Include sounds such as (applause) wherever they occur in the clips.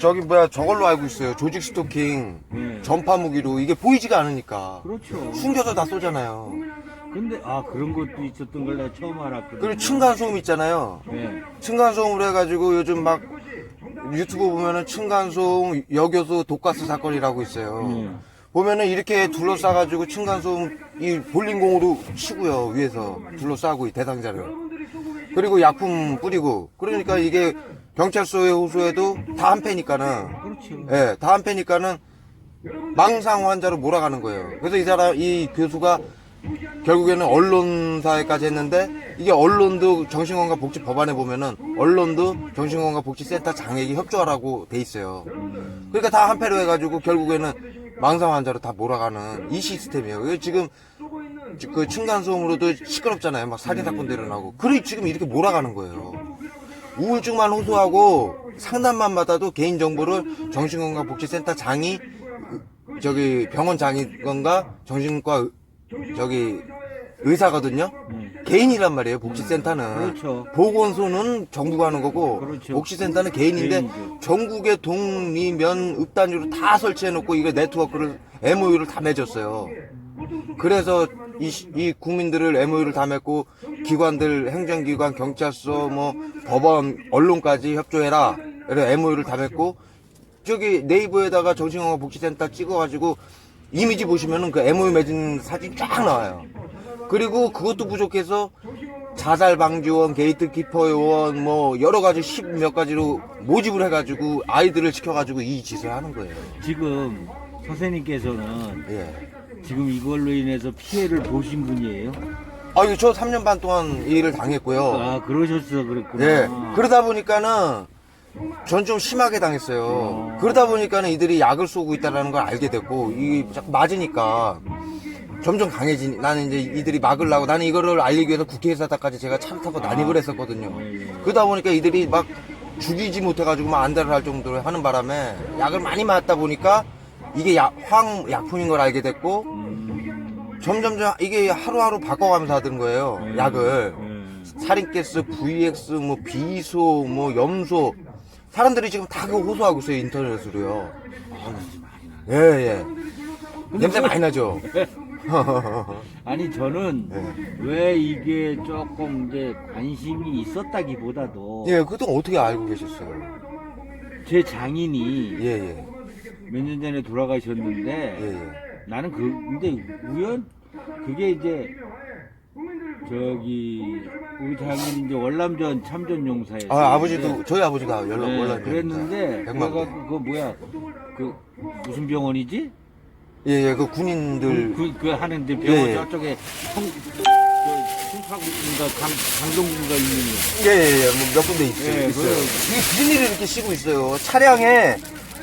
저기 뭐야 저걸로 알고 있어요. 조직 스토킹, 네. 전파 무기로 이게 보이지가 않으니까 그렇죠. 숨겨서 다 쏘잖아요. 근데 아 그런 것도 있었던 걸 내가 처음 알았거든요. 그리고 층간 소음 있잖아요. 네. 층간 소음으로 해가지고 요즘 막 유튜브 보면은 층간 소음 여교수 독가스 사건이라고 있어요. 네. 보면은 이렇게 둘러싸가지고 층간 소음 이 볼링공으로 치고요 위에서 둘러싸고 이 대상자를 그리고 약품 뿌리고 그러니까 이게 경찰서에 호소해도 다 한 패니까는 그렇죠. 예, 다 한 패니까는 망상 환자로 몰아가는 거예요. 그래서 이 사람, 이 교수가 결국에는 언론사에까지 했는데 이게 언론도 정신건강 복지 법안에 보면은 언론도 정신건강 복지센터 장에게 협조하라고 돼 있어요. 그러니까 다 한 패로 해가지고 결국에는 망상 환자로 다 몰아가는 이 시스템이에요. 이게 지금 그 층간소음으로도 시끄럽잖아요. 막 살인 사건도 일어나고. 그래 지금 이렇게 몰아가는 거예요. 우울증만 호소하고 상담만 받아도 개인정보를 정신건강복지센터 장이 저기 병원 장이건가 정신과 의- 저기 의사거든요. 개인이란 말이에요. 복지센터는 그렇죠. 보건소는 정부가 하는 거고 그렇죠. 복지센터는 개인인데 개인이죠. 전국의 동리면 읍단위로 다 설치해 놓고 이거 네트워크를 MOU를 다 맺었어요. 그래서 이, 시- 이 국민들을 MOU를 다 맺고 기관들, 행정기관, 경찰서, 뭐 법원, 언론까지 협조해라. 그래 MOU를 다 맺고 저기 네이버에다가 정신건강복지센터 찍어가지고 이미지 보시면은 그 MOU 맺은 사진 쫙 나와요. 그리고 그것도 부족해서 자살 방지원, 게이트 키퍼 요원, 뭐 여러 가지 십 몇 가지로 모집을 해가지고 아이들을 시켜가지고 이 짓을 하는 거예요. 지금 선생님께서는 예. 지금 이걸로 인해서 피해를 보신 분이에요? 아유, 저 3년 반 동안 이 일을 당했고요. 아 그러셨어 그랬구나. 예. 그러다 보니까는 전 좀 심하게 당했어요. 그러다 보니까는 이들이 약을 쏘고 있다는 걸 알게 됐고, 이 자꾸 맞으니까 점점 강해지니, 나는 이제 이들이 막으려고, 나는 이거를 알리기 위해서 국회의사다까지 제가 차를 타고 난입을 했었거든요. 그러다 보니까 이들이 막 죽이지 못해가지고 막 안달을 할 정도로 하는 바람에 약을 많이 맞다 보니까 이게 약, 황 약품인 걸 알게 됐고, 점점점 이게 하루하루 바꿔가면서 하던 거예요. 약을. 예. 살인가스, VX, 뭐 비소, 뭐 염소 사람들이 지금 다 그거 호소하고 있어요 인터넷으로요. 예 예. 냄새 많이 나죠. (laughs) 아니 저는 네. 왜 이게 조금 이제 관심이 있었다기보다도 예, 그것도 어떻게 알고 계셨어요? 제 장인이 예 예. 몇 년 전에 돌아가셨는데 예 예. 나는 그 근데 우연 그게 이제 저기 우리 장인이 이제 월남전 참전 용사였어요. 아 아버지도 저희 아버지가 연락 네, 연락 그랬는데 그래갖고 그 뭐야 그 무슨 병원이지? 예예 그 군인들 그, 그 하는데 병원 예, 예. 저쪽에 성, 저, 송파구인가 강, 강동구가 있는 예예예 뭐몇 군데 있어요. 예, 있어요. 그- 이게 비닐을 이렇게 씌고 있어요. 차량에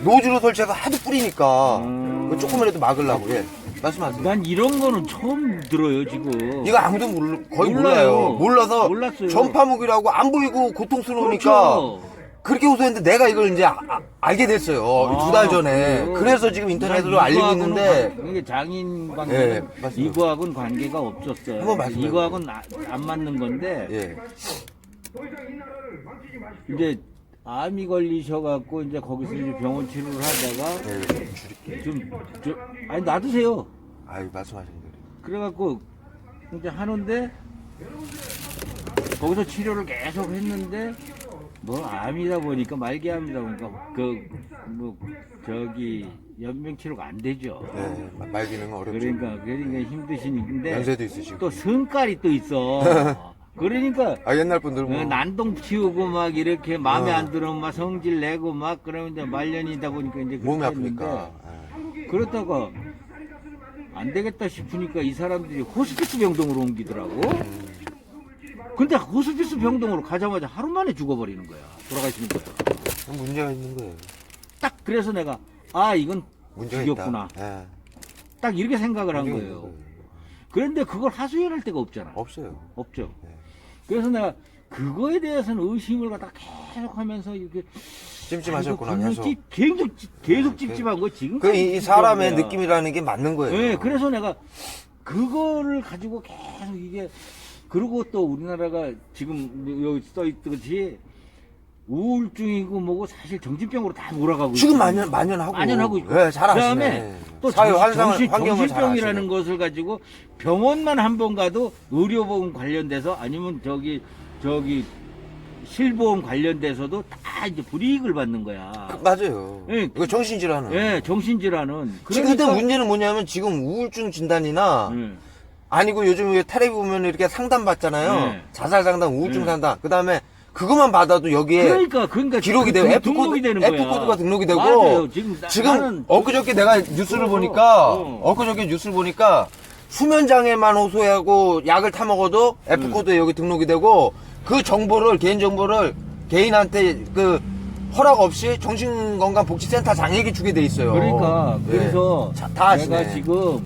노즐을 설치해서 하도 뿌리니까 음. 그 조금이라도 막으려고 예. 말씀하세요. 난 이런 거는 처음 들어요 지금. 이거 아무도 몰, 거의 몰라요. 몰라요. 몰라서 몰랐어요. 전파무기라고 안 보이고 고통스러우니까 그렇죠. 그렇게 호소했는데 내가 이걸 이제 아- 아- 알게 됐어요. 두달 전에. 그래요? 그래서 지금 인터넷으로 난 알리고 이거하고는 있는데 관- 이게 장인 예, 관계는 맞습니다. 이거하고는 관계가 없었어요. 한번 말씀해 이거하고는 아- 안 맞는 건데 예. 이제 암이 걸리셔갖고 이제 거기서 이제 병원 치료를 하다가 예, 좀 줄일게요. 좀 저, 아니 놔두세요. 아유, 말씀하신 대로. 그래갖고 이제 하는데 거기서 치료를 계속 했는데 뭐 암이다 보니까 말기암이다 보니까 그 뭐 저기 연명 치료가 안 되죠. 예, 마- 말 기능은 어렵죠. 그러니까 그러니까 힘드시는데 연세도 있으시고. 또 성깔이 또 있어. (laughs) 그러니까 아, 옛날 분들 뭐. 어, 난동 피우고 막 이렇게 마음에 어. 안 들으면 막 성질 내고 막 그러면 이제 말년이다 보니까 이제 몸이 그렇게 했는데 아프니까. 예. 그러다가 안 되겠다 싶으니까 이 사람들이 호스피스 병동으로 옮기더라고. 근데 호스피스 병동으로 가자마자 하루 만에 죽어버리는 거야. 돌아가시는. 좀 문제가 있는 거예요. 딱 그래서 내가 아 이건 문제가 죽였구나. 있다. 예. 딱 이렇게 생각을 한 문제가 있는 거예요. 그런데 그걸 하소연할 데가 없잖아. 없어요. 없죠. 네. 그래서 내가 그거에 대해서는 의심을 갖다 계속 하면서 이렇게 찜찜하셨구나, 아이고, 계속. 찝- 계속 찝- 계속 네, 찝찝한 거 지금. 그, 이, 이 사람의 느낌이라는 게 맞는 거예요. 네, 그래서 내가 그거를 가지고 계속 이게 그리고 또 우리나라가 지금 여기 써 있듯이 우울증이고 뭐고 사실 정신병으로 다 몰아가고 지금 있거든요. 만연 만연하고 만연하고 있고. 예, 잘 그다음에. 또 사회 환상을 정신, 환경을 잘 정신병이라는. 것을 가지고 병원만 한 번 가도 의료보험 관련돼서 아니면 저기 저기 실보험 관련돼서도 다 이제 불이익을 받는 거야. 그, 맞아요. 예. 정신질환은. 예, 정신질환은. 지금 근데 그러니까- 문제는 뭐냐면 지금 우울증 진단이나 예. 아니고 요즘 왜 텔레비 보면 이렇게 상담 받잖아요. 네. 자살 상담, 우울증 네. 상담. 그 다음에 그것만 받아도 여기에 그러니까 그러니까 기록이 등- 되고 F 등록이 되는 F 거야. 코드가 등록이 되고 맞아요. 지금 나- 지금 나는 엊그저께 내가 뉴스를 어, 보니까 어. 엊그저께 뉴스를 보니까 수면 장애만 호소하고 약을 타 먹어도 F 음. 코드에 여기 등록이 되고 그 정보를 개인 정보를 개인한테 그 허락 없이 정신건강복지센터 장에게 주게 돼 있어요. 그러니까 예. 그래서 자, 다 내가 아시네. 지금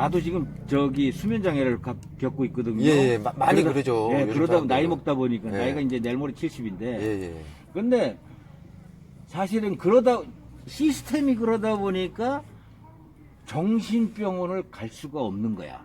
나도 지금 저기 수면 장애를 가- 겪고 있거든요. 예, 예. 마- 많이 그러죠, 예, 요즘 그러다 보면 나이 사람들은. 먹다 보니까 예. 나이가 이제 내일 모레 70인데. 예, 예. 근데 사실은 그러다 시스템이 그러다 보니까 정신병원을 갈 수가 없는 거야.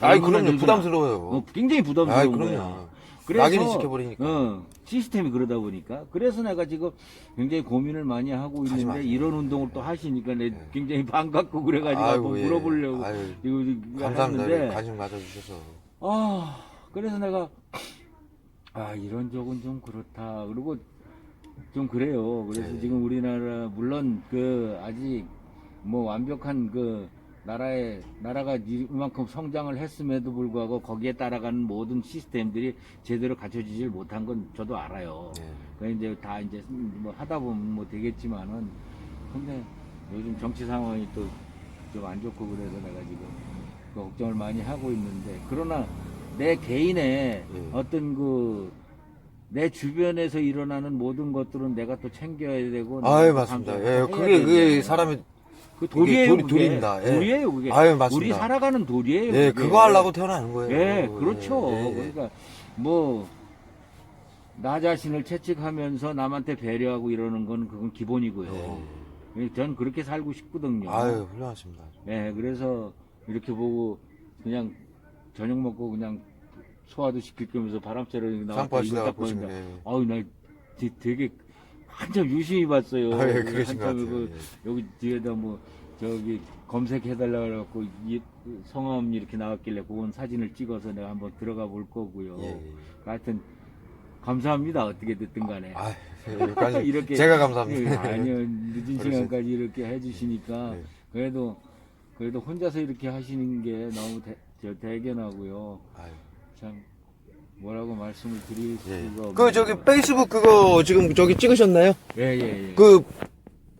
아이, 그럼요. 부담스러워요. 어, 굉장히 부담스러운 아이, 그럼요. 거야. 낙인이 찍혀버리니까. 어, 시스템이 그러다 보니까 그래서 내가 지금 굉장히 고민을 많이 하고 하지 있는데 마세요. 이런 운동을 또 하시니까 내 굉장히 반갑고 그래가지고 아이고, 예. 물어보려고 아유, 이거 감사합니다. 했는데 관심 가져주셔서. 아 그래서 내가 아 이런 적은 좀 그렇다 그리고 좀 그래요 그래서 네. 지금 우리나라 물론 그 아직 뭐 완벽한 그 나라의 나라가 이만큼 성장을 했음에도 불구하고 거기에 따라가는 모든 시스템들이 제대로 갖춰지질 못한 건 저도 알아요. 예. 그 이제 다 이제 뭐 하다 보면 뭐 되겠지만은 근데 요즘 정치 상황이 또 좀 안 좋고 그래서 내가 지금 그 걱정을 많이 하고 있는데 그러나 내 개인의 예. 어떤 그 내 주변에서 일어나는 모든 것들은 내가 또 챙겨야 되고 아유, 내가 맞습니다. 또 예, 그게, 그게. 사람이, 그 도리예요, 도리- 그게. 도리입니다. 예. 도리예요, 그게. 아유, 맞습니다. 우리 살아가는 도리예요. 예, 그게. 그거 하려고 태어나는 거예요. 예, 그렇죠. 예, 예. 그러니까 뭐 나 자신을 채찍하면서 남한테 배려하고 이러는 건 그건 기본이고요. 전 그렇게 살고 싶거든요. 예. 아유, 훌륭하십니다. 예, 그래서 이렇게 보고 그냥 저녁 먹고 그냥 소화도 시킬 겸해서 바람 쐬러 나왔다散歩하시다가 이거 딱 보니까 예. 아우 나 되- 되게 한참 유심히 봤어요. 아, 예, 그러신 것 한참 같아요. 그 여기 뒤에다 뭐 저기 검색해달라 그래갖고 이 성함 이렇게 나왔길래 그건 사진을 찍어서 내가 한번 들어가 볼 거고요. 예, 예. 하여튼 감사합니다. 어떻게 됐든 간에. 아, 예, (laughs) 이렇게 제가 예, 감사합니다. 아니요 늦은 어르신. 시간까지 이렇게 해주시니까 네. 그래도 그래도 혼자서 이렇게 하시는 게 너무 대, 저 대견하고요. 아유, 참 뭐라고 말씀을 드릴 예. 수가 없네요. 그, 저기, 페이스북 그거 지금 저기 찍으셨나요? 예예 예. 그,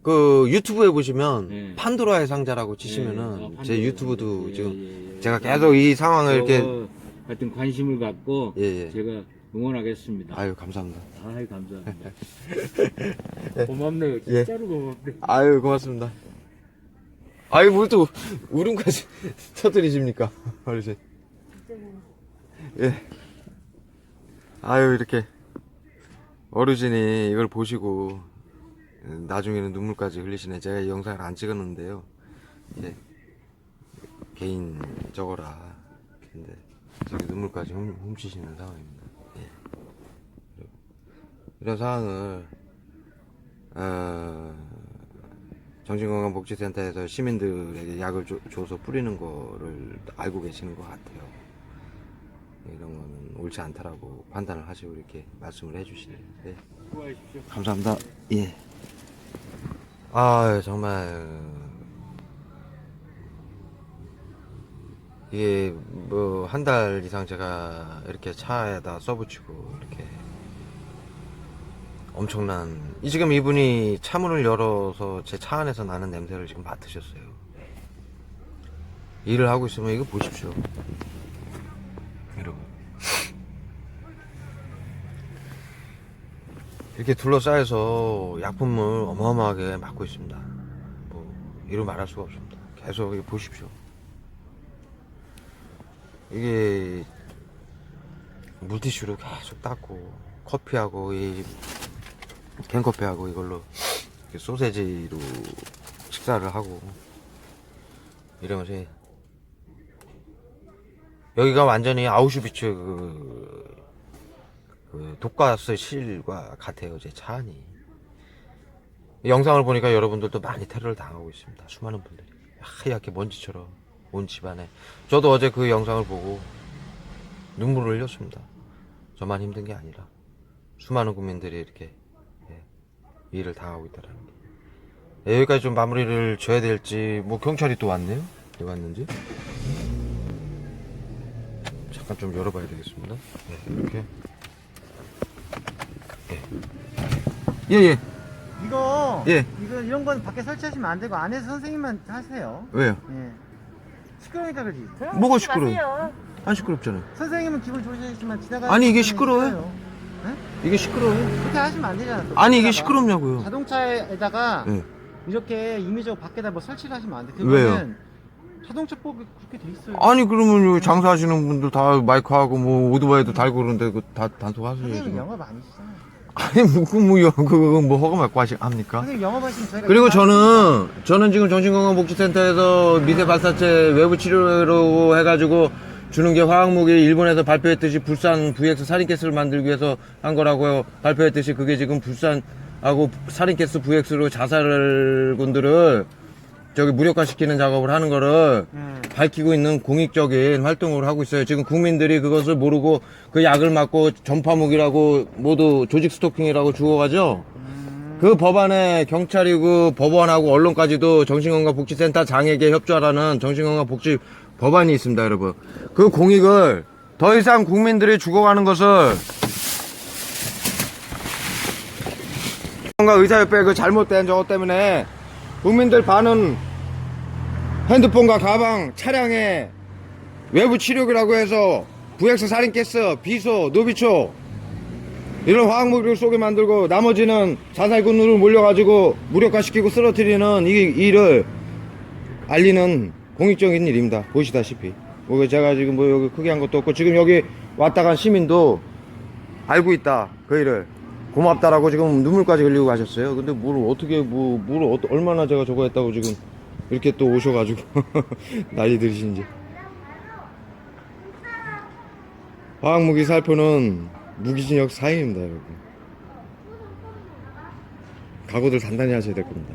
그 유튜브에 보시면 예. 판도라의 상자라고 예, 치시면은 아, 제. 유튜브도 예, 지금 예, 예. 제가 계속 이 상황을 이렇게 하여튼 관심을 갖고 예, 예. 제가 응원하겠습니다. 아유 감사합니다. 아이 감사합니다. (laughs) 고맙네요. 예. 진짜로 고맙네. 아유 고맙습니다. 아유 뭐또 울음까지 (laughs) 터뜨리십니까 (laughs) 어르신? 예. 아유 이렇게 어르신이 이걸 보시고 나중에는 눈물까지 흘리시네. 제가 이 영상을 안 찍었는데요. 이제 개인적으라 근데 저기 눈물까지 훔, 훔치시는 상황입니다. 예. 이런 상황을 어, 정신건강복지센터에서 시민들에게 약을 줘, 줘서 뿌리는 거를 알고 계시는 것 같아요. 이런 거는 옳지 않다라고 판단을 하시고 이렇게 말씀을 해주시네요. 네. 감사합니다. 예. 아 정말 이게 뭐 한 달 이상 제가 이렇게 차에다 써붙이고 이렇게 엄청난 이 지금 이분이 차문을 열어서 제 차 안에서 나는 냄새를 지금 맡으셨어요. 일을 하고 있으면 이거 보십시오. 여러분. 이렇게 둘러싸여서 약품을 어마어마하게 맡고 있습니다. 뭐 이루 말할 수가 없습니다. 계속 보십시오. 이게 물티슈로 계속 닦고 커피하고 이 캔커피하고 이걸로 소세지로 식사를 하고 이러면서 여기가 완전히 아우슈비츠 그 그 독가스 실과 같아요 제 차 안이. 이 영상을 보니까 여러분들도 많이 테러를 당하고 있습니다. 수많은 분들이. 하얗게 먼지처럼 온 집안에. 저도 어제 그 영상을 보고 눈물을 흘렸습니다. 저만 힘든 게 아니라 수많은 국민들이 이렇게 예, 일을 당하고 있다는 게. 예, 여기까지 좀 마무리를 줘야 될지 뭐 경찰이 또 왔네요? 왜 왔는지? 잠깐 좀 열어봐야 되겠습니다. 네, 이렇게 예예 예. 이거 예. 이거 이런 건 밖에 설치하시면 안 되고 안에서 선생님만 하세요. 왜요? 예. 시끄러우니까 그러지. 뭐가 시끄러워? 안 시끄럽잖아요 선생님은 기분 좋으시지만 지나가는 아니, 이게 시끄러워요? 싫어요. 이게 시끄러워요 그렇게 하시면 안 되잖아. 또 아니 이게 밖에다가. 시끄럽냐고요 자동차에다가 예. 이렇게 임의적으로 밖에다 뭐 설치를 하시면 안 돼. 왜요? 그거는 자동차법이 그렇게 돼 있어요. 아니 그러면 여기 장사하시는 분들 다 마이크하고 뭐 오토바이도 달고 그러는데 그다 단속하세요 선생님 지금 영업 아니시잖아요. 아니 뭐그뭐 그거 뭐 허가 맞고 하시 합니까? 선생님 영업하시면 저희가 그리고 저는 저는 지금 정신건강복지센터에서 미세 발사체 외부 치료로 해가지고 주는 게 화학무기 일본에서 발표했듯이 불산 VX 살인가스를 만들기 위해서 한 거라고요. 발표했듯이 그게 지금 불산하고 살인가스 VX로 자살군들을 저기 무력화시키는 작업을 하는 거를 음. 밝히고 있는 공익적인 활동을 하고 있어요. 지금 국민들이 그것을 모르고 그 약을 맞고 전파무기라고 모두 조직 스토킹이라고 주어가죠. 그 법안에 경찰이고 법원하고 언론까지도 정신건강복지센터 장에게 협조하라는 정신건강복지 법안이 있습니다, 여러분. 그 공익을 더 이상 국민들이 죽어가는 것을 건강 의사협회 그 잘못된 저것 때문에 국민들 반은 핸드폰과 가방, 차량에 외부 치료기라고 해서 VX 살인가스, 비소, 노비초 이런 화학무기를 쏘게 만들고 나머지는 자살군으로 몰려가지고 무력화시키고 쓰러뜨리는 이 일을 알리는 공익적인 일입니다. 보시다시피. 뭐 제가 지금 뭐 여기 크게 한 것도 없고 지금 여기 왔다 간 시민도 알고 있다. 그 일을. 고맙다라고 지금 눈물까지 흘리고 가셨어요. 근데 뭘 어떻게 뭐, 뭘 어, 얼마나 제가 저거 했다고 지금 이렇게 또 오셔가지고 (laughs) 난리 들으시는지. 화학무기 살포는 무기징역 사형입니다, 여러분. 각오들 단단히 하셔야 될 겁니다.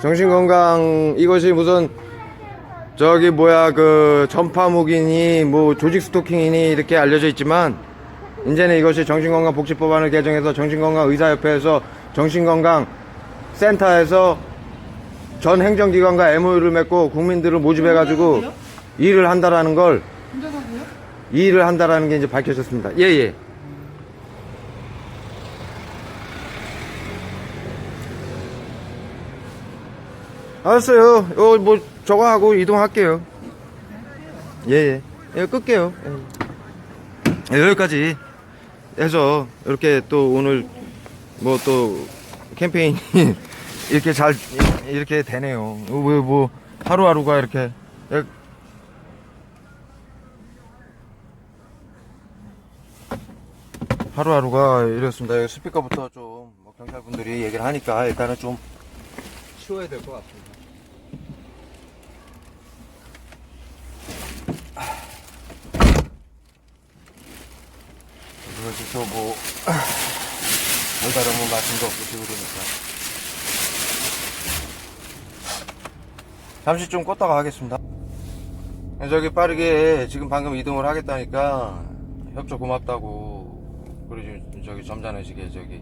정신건강 이것이 무슨 저기 뭐야 그 전파무기니 뭐 조직 스토킹이니 이렇게 알려져 있지만 이제는 이것이 정신건강복지법안을 개정해서 정신건강의사협회에서 정신건강센터에서 전 행정기관과 MOU를 맺고 국민들을 모집해가지고 일을 한다라는 걸 일을 한다라는 게 이제 밝혀졌습니다. 예, 예. 알았어요. 이거 뭐 저거 하고 이동할게요. 예, 예. 예, 끌게요. 예. 예, 여기까지 해서 이렇게 또 오늘 뭐 또 캠페인이 (laughs) 이렇게 잘 이렇게 되네요. 뭐, 뭐 하루하루가 이렇게 예, 하루하루가 이렇습니다. 스피커부터 좀뭐 경찰분들이 얘기를 하니까 일단은 좀 치워야 될 것 같습니다. 그래서 뭐 별다른 (clears throat) 뭐 말씀도 없으시고 그러니까 잠시 좀 껐다가 하겠습니다. 저기 빠르게 지금 방금 이동을 하겠다니까 협조 고맙다고 그리고 저기 점잖으시게 저기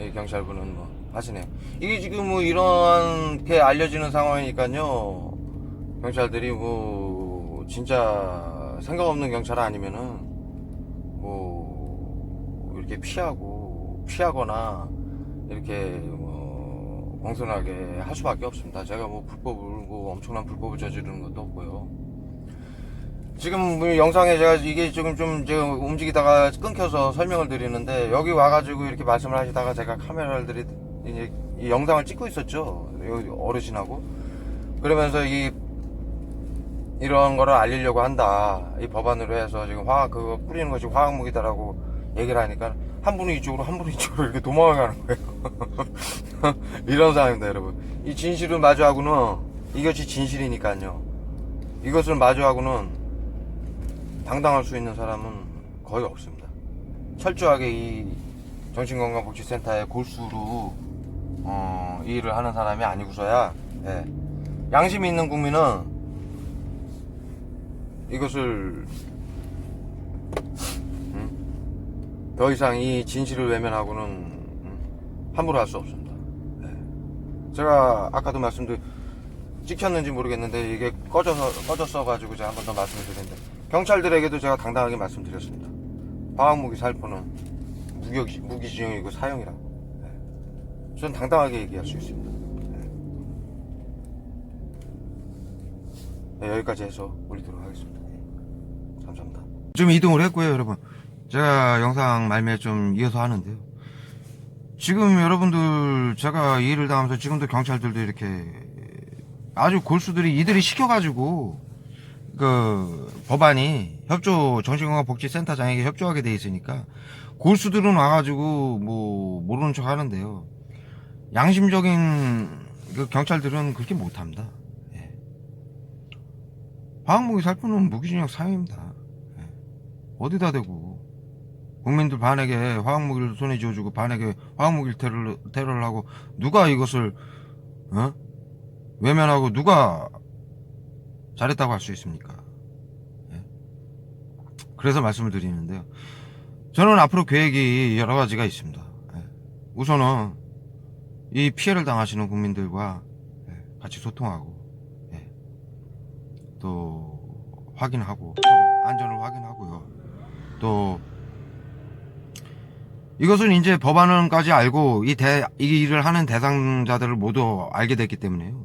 예, 경찰분은 뭐 하시네요. 이게 지금 뭐 이렇게 알려지는 상황이니까요. 경찰들이 뭐 진짜 생각 없는 경찰 아니면은 뭐 이렇게 피하고 피하거나 이렇게 뭐 공손하게 할 수밖에 없습니다. 제가 뭐 불법을 뭐 엄청난 불법을 저지르는 것도 없고요. 지금 뭐 영상에 제가 이게 지금 좀 제가 움직이다가 끊겨서 설명을 드리는데 여기 와가지고 이렇게 말씀을 하시다가 제가 카메라를 들이 이제 이 영상을 찍고 있었죠 여기 어르신하고 그러면서 이 이런 거를 알리려고 한다 이 법안으로 해서 지금 화학 그거 뿌리는 것이 화학무기다라고 얘기를 하니까 한 분은 이쪽으로 한 분은 이쪽으로 이렇게 도망가는 거예요 (laughs) 이런 상황입니다 여러분 이 진실을 마주하고는 이것이 진실이니까요 이것을 마주하고는 당당할 수 있는 사람은 거의 없습니다. 철저하게 이 정신건강복지센터의 골수로 어, 이 일을 하는 사람이 아니고서야 예. 양심이 있는 국민은 이것을 더 이상 이 진실을 외면하고는 음, 함부로 할 수 없습니다. 예. 제가 아까도 말씀드 찍혔는지 모르겠는데 이게 꺼져서 꺼졌어 가지고 제가 한 번 더 말씀을 드리는데 경찰들에게도 제가 당당하게 말씀드렸습니다. 방학무기 살포는 무격 무기징역이고 사형이라고. 예. 저는 당당하게 얘기할 수 있습니다. 예. 네, 여기까지 해서 올리도록 하겠습니다. 예. 감사합니다. 좀 이동을 했고요, 여러분. 제가 영상 말미에 좀 이어서 하는데요. 지금 여러분들 제가 이 일을 당하면서 지금도 경찰들도 이렇게 아주 골수들이 이들이 시켜가지고 그 법안이 협조 정신건강복지센터장에게 협조하게 돼 있으니까 골수들은 와가지고 뭐 모르는 척 하는데요. 양심적인 그 경찰들은 그렇게 못합니다. 예. 화학무기 살포는 무기징역 사형입니다. 예. 어디다 대고 국민들 반에게 화학무기를 손에 쥐어주고 반에게 화학무기를 테러를, 테러를 하고 누가 이것을 어? 외면하고 누가 잘했다고 할 수 있습니까? 예. 그래서 말씀을 드리는데요. 저는 앞으로 계획이 여러 가지가 있습니다. 예. 우선은 이 피해를 당하시는 국민들과 예, 같이 소통하고 예. 또 확인하고 안전을 확인하고요. 또 이것은 이제 법안은까지 알고 이, 대, 이 일을 하는 대상자들을 모두 알게 됐기 때문에요.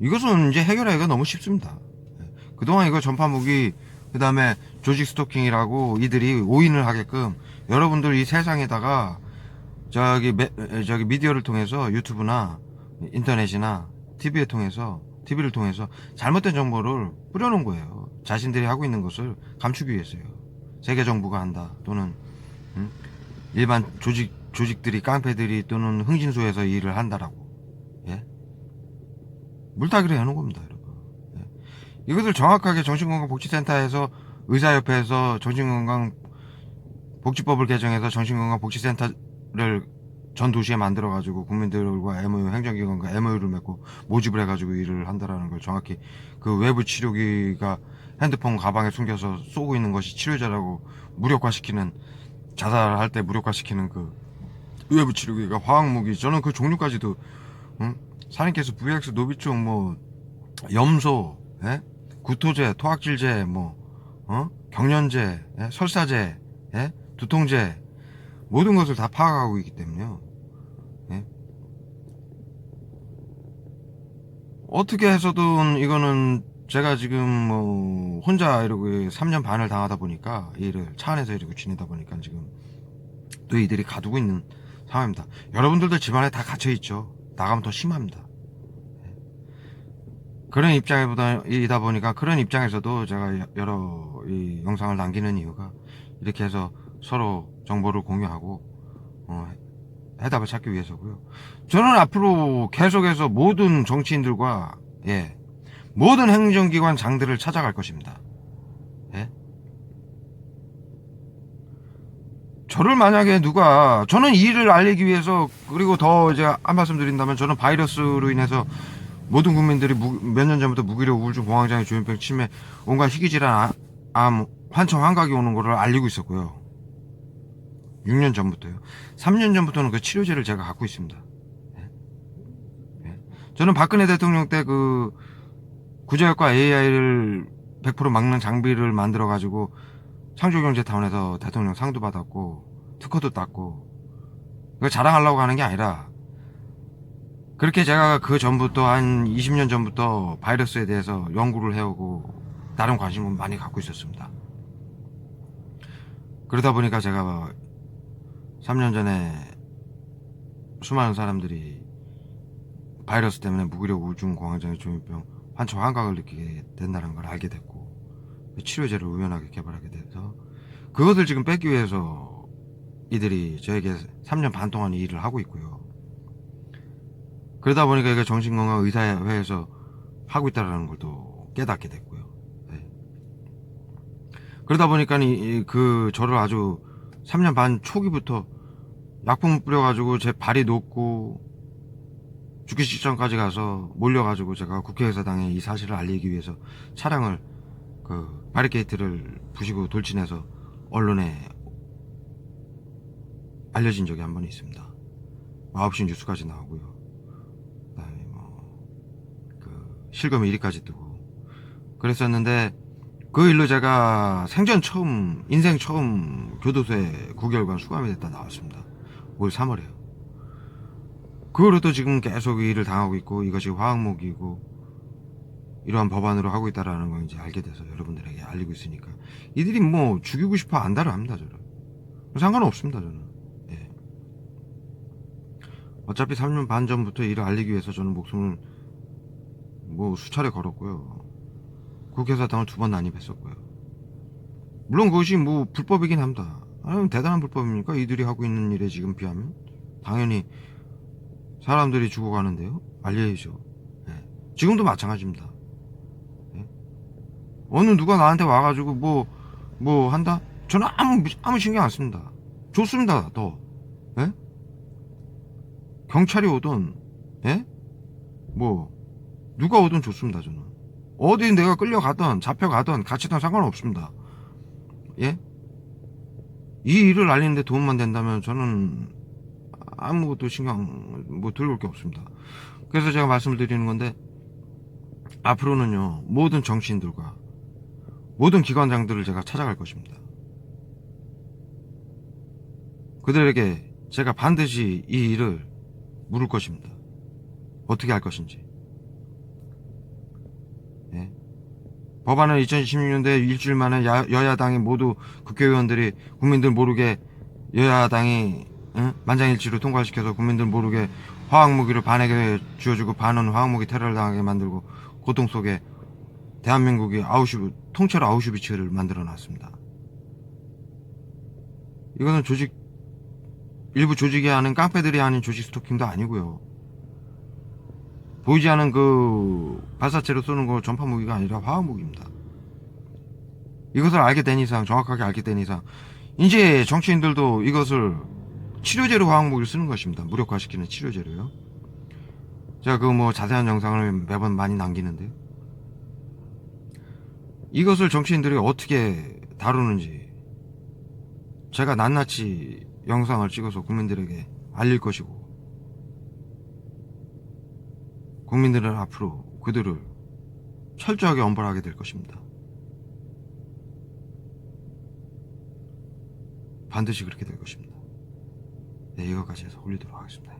이것은 이제 해결하기가 너무 쉽습니다. 예. 그동안 이거 전파 무기, 그 다음에 조직 스토킹이라고 이들이 오인을 하게끔 여러분들 이 세상에다가 저기, 매- 에, 저기 미디어를 통해서 유튜브나 인터넷이나 TV에 통해서, TV를 통해서 잘못된 정보를 뿌려놓은 거예요. 자신들이 하고 있는 것을 감추기 위해서요. 세계 정부가 한다. 또는, 음? 일반 조직, 조직들이, 깡패들이 또는 흥신소에서 일을 한다라고. 예? 물타기를 해놓은 겁니다, 여러분. 예. 이것을 정확하게 정신건강복지센터에서 의사협회에서 정신건강복지법을 개정해서 정신건강복지센터를 전 도시에 만들어 가지고 국민들과 MOU, 행정기관과 MOU를 맺고 모집을 해 가지고 일을 한다라는 걸 정확히 그 외부 치료기가 핸드폰 가방에 숨겨서 쏘고 있는 것이 치료제라고 무력화시키는 자살할 때 무력화시키는 그 외부 치료기가 화학무기 저는 그 종류까지도 응? 사님께서 VX 노비총 뭐 염소 예? 구토제 토악질제 뭐 어? 경련제 예? 설사제 예? 두통제 모든 것을 다 파악하고 있기 때문에요 예? 어떻게 해서든 이거는 제가 지금 뭐 혼자 이러고 3년 반을 당하다 보니까 이 일을 차 안에서 이러고 지내다 보니까 지금 또 이들이 가두고 있는 상황입니다. 여러분들도 집안에 다 갇혀 있죠. 나가면 더 심합니다. 예. 그런 입장이다 보니까 그런 입장에서도 제가 여- 여러 이 영상을 남기는 이유가 이렇게 해서 서로 정보를 공유하고 어, 해답을 찾기 위해서고요. 저는 앞으로 계속해서 모든 정치인들과 예, 모든 행정기관 장들을 찾아갈 것입니다. 예? 저를 만약에 누가 저는 이 일을 알리기 위해서 그리고 더 이제 한 말씀 드린다면 저는 바이러스로 인해서 모든 국민들이 몇 년 전부터 무기력 우울증 공황장애 조현병 치매 온갖 희귀질환 아- 암 환청 환각이 오는 거를 알리고 있었고요 6년 전부터요 3년 전부터는 그 치료제를 제가 갖고 있습니다 예. 예. 저는 박근혜 대통령 때그 구제역과 AI를 100% 막는 장비를 만들어 가지고 창조경제타운에서 대통령 상도 받았고 특허도 땄고 그거 자랑하려고 하는 게 아니라 그렇게 제가 그 전부터 한 20년 전부터 바이러스에 대해서 연구를 해오고 나름 관심을 많이 갖고 있었습니다. 그러다 보니까 제가 3년 전에 수많은 사람들이 바이러스 때문에 무기력 우울증 공황장애 조현병 환청 환각을 느끼게 된다는 걸 알게 됐고 치료제를 우연하게 개발하게 돼서 그것을 지금 뺏기 위해서 이들이 저에게 3년 반 동안 이 일을 하고 있고요. 그러다 보니까 이게 정신건강 의사회에서 하고 있다는 걸 또 깨닫게 됐고요. 네. 그러다 보니까 이, 이- 그 저를 아주 3년 반 초기부터 약품 뿌려가지고 제 발이 녹고 죽기 직전까지 가서 몰려가지고 제가 국회의사당에 이 사실을 알리기 위해서 차량을 그 바리케이트를 부시고 돌진해서 언론에 알려진 적이 한 번 있습니다. 9시 뉴스까지 나오고요. 그다음에 뭐그 실검 1위까지 뜨고 그랬었는데 그 일로 제가 생전 처음 인생 처음 교도소에 9개월간 수감이 됐다 나왔습니다. 올 3월에요. 그거로도 지금 계속 이 일을 당하고 있고 이것이 화학목이고 이러한 법안으로 하고 있다라는 걸 이제 알게 돼서 여러분들에게 알리고 있으니까 이들이 뭐 죽이고 싶어 안다를 합니다 저는. 상관없습니다 저는. 예. 어차피 3년 반 전부터 이를 알리기 위해서 저는 목숨을 뭐 수차례 걸었고요. 국회사당을 두 번 난입했었고요. 물론 그것이 뭐 불법이긴 합니다. 아니 대단한 불법입니까? 이들이 하고 있는 일에 지금 비하면? 당연히 사람들이 죽어가는데요 알려야죠 예. 지금도 마찬가지입니다 어느 누가 나한테 와가지고 뭐, 뭐 한다? 저는 아무, 아무 신경 안 씁니다. 좋습니다, 더. 예? 경찰이 오든, 예? 뭐, 누가 오든 좋습니다, 저는. 어디 내가 끌려가든, 잡혀가든, 같이든 상관없습니다. 예? 이 일을 알리는데 도움만 된다면 저는 아무것도 신경, 뭐, 들을 게 없습니다. 그래서 제가 말씀을 드리는 건데, 앞으로는요, 모든 정치인들과 모든 기관장들을 제가 찾아갈 것입니다. 그들에게 제가 반드시 이 일을 물을 것입니다. 어떻게 할 것인지. 예. 법안은 2016년도에 일주일 만에 야- 여야당이 모두 국회의원들이 국민들 모르게 여야당이 응? 만장일치로 통과시켜서 국민들 모르게 화학무기를 반에게 쥐어주고 반은 화학무기 테러를 당하게 만들고 고통 속에 대한민국이 아우슈 통째로 아우슈비츠를 만들어 놨습니다. 이거는 조직 일부 조직이 하는 깡패들이 하는 조직 스토킹도 아니고요. 보이지 않은 그 발사체로 쏘는 거 전파 무기가 아니라 화학 무기입니다. 이것을 알게 된 이상 정확하게 알게 된 이상 이제 정치인들도 이것을 치료제로 화학 무기를 쓰는 것입니다. 무력화시키는 치료제로요. 제가 그 뭐 자세한 영상을 매번 많이 남기는데요. 이것을 정치인들이 어떻게 다루는지 제가 낱낱이 영상을 찍어서 국민들에게 알릴 것이고 국민들은 앞으로 그들을 철저하게 엄벌하게 될 것입니다. 반드시 그렇게 될 것입니다. 네, 이것까지 해서 올리도록 하겠습니다.